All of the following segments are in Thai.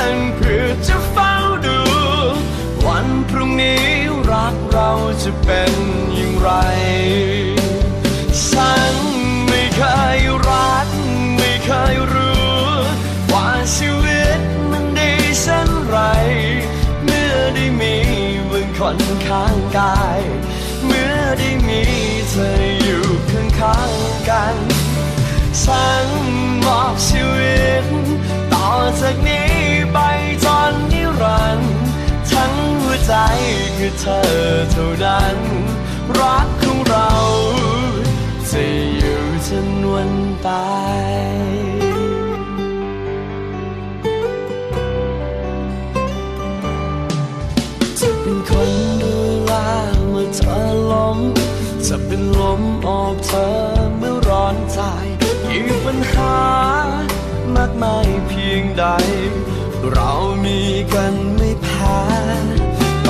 านเพื่อจะเฝ้าดู วันพรุ่งนี้รักเราจะเป็นอย่างไร ฉันไม่เคยรัก ไม่เคยรู้ ว่าชีวิตมันดีเช่นไร เมื่อได้มีมึงคนข้างกาย เธอเท่านั้น รักของเราจะอยู่จนวันตายจะเป็นคนดูแลเมื่อเธอล้ม จะเป็นลมโอบเธอเมื่อร้อนใจยิ่งปัญหามากมายเพียงใด เรามีกันไม่แพ้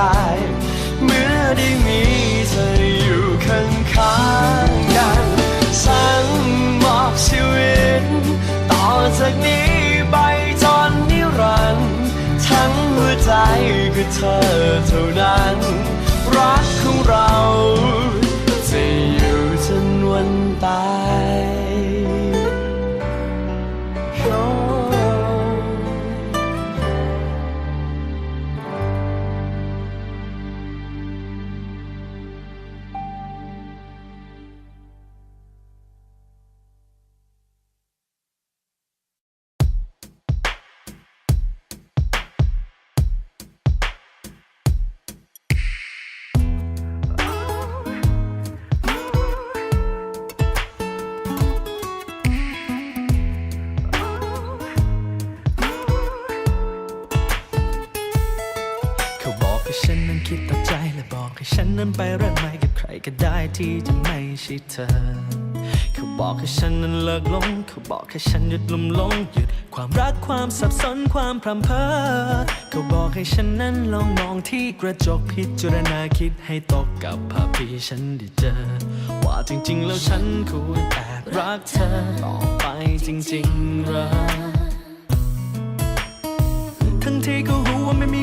กาย เมื่อได้มีเธออยู่ข้างข้างๆกันฉันมอบชีวิต ต่อจากนี้ไปจนนิรันดร์ทั้งหัวใจคือเธอเท่านั้น รักของเรา คิดต่อใจและบอกให้ฉันนั้นไปเรื่องใหม่กับใครก็ได้ที่จะไม่ใช่เธอ เขาบอกให้ฉันนั้นเลิกลง เขาบอกให้ฉันหยุดลุ่มหลงหยุดความรักความสับสนความพรำเพอเขาบอกให้ฉันนั้นลองมองที่กระจกพิจารณาคิดให้ตกกับภาพที่ฉันได้เจอ ว่าจริงๆ แล้วฉันควรแอบรักเธอต่อไปจริงๆหรอทั้งที่ก็รู้ว่าไม่มี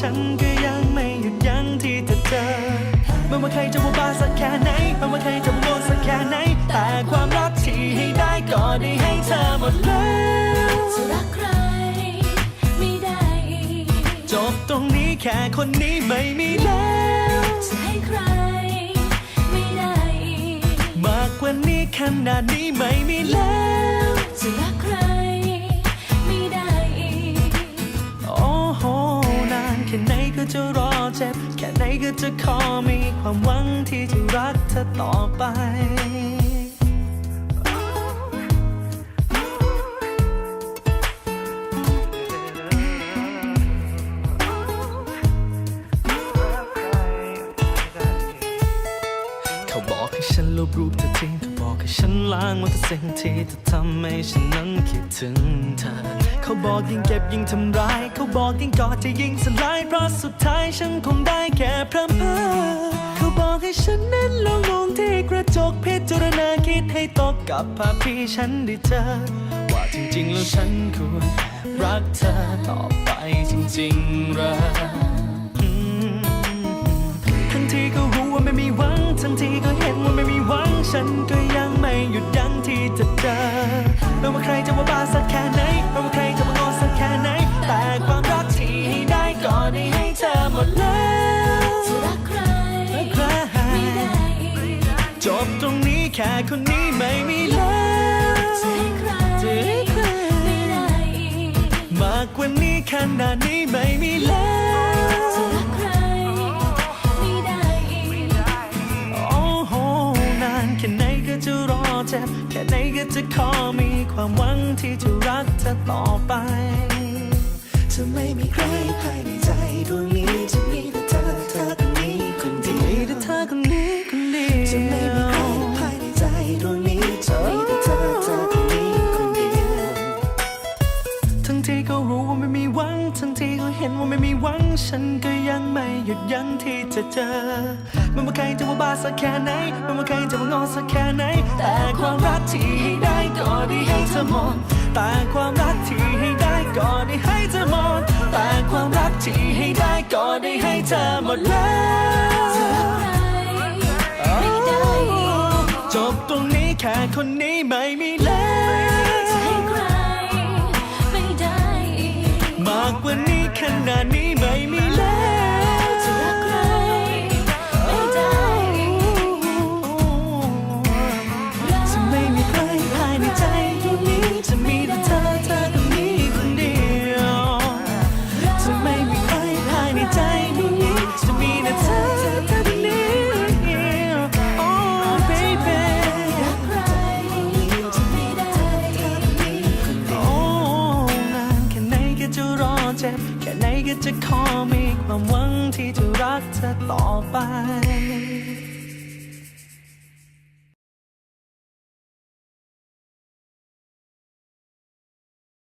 ฉันก็ยังไม่หยุดยั้งที่จะเจอไม่ว่าใครจะว่าบ้าสักแค่ไหนไม่ว่าใครจะโง่สักแค่ไหน แต่ความรักที่ให้ได้ก็ได้ให้เธอหมดแล้วจะรักใครไม่ได้อีกจบตรงนี้แแค่คนนี้ไม่มีแล้ว มีความหวังที่จะรักเธอต่อไป ฉันลบรูปเธอทิ้งเขาบอกให้ฉันล้างมันทุกสิ่งที่เธอทำให้ฉันนั้นคิดถึงเธอ เขาบอกยิ่งเก็บยิ่งทำร้าย เขาบอกยิ่งกอดจะยิ่งสลายเพราะสุดท้ายฉันคงได้แค่พร่ำเพ้อเขาบอกให้ฉันนั้นลองมองที่กระจกพิจารณาคิดให้ตกกับภาพที่ฉันได้เจอว่าจริงๆแล้วฉันควรรักเธอต่อไปจริงๆหรอทั้งที่ก็รู้ว่าไม่มีหวังทั้งที่ก็ แค่คนนี้ไม่มีแล้วจะให้ใครจะให้ใครไม่ได้อีกมากกว่านี้ขนาดนี้ไม่มีแล้วจะรักใครไม่ได้อีกโอ้โหนานแค่ไหนก็จะรอเจ็บแค่ไหนก็จะขอมีความหวังที่จะรักเธอต่อไปจะไม่มีใครภายในใจดวงนี้ ฉันก็ยังไม่หยุดยั้งที่จะเจอ ไม่ว่าใครจะว่าบ้าสักแค่ไหน ไม่ว่าใครจะว่างอสักแค่ไหน แต่ความรักที่ให้ได้ก็ได้ให้เธอหมดแต่ความรักที่ให้ได้ก็ได้ให้เธอหมดแต่ความรักที่ให้ได้ก็ได้ให้เธอหมดแล้วจบตรงนี้แค่คนนี้ไม่มีแล้วมากกว่านี้ขนาดนี้ จ็บ แค่ไหนก็จะขอมีความหวังที่จะรักเธอต่อไป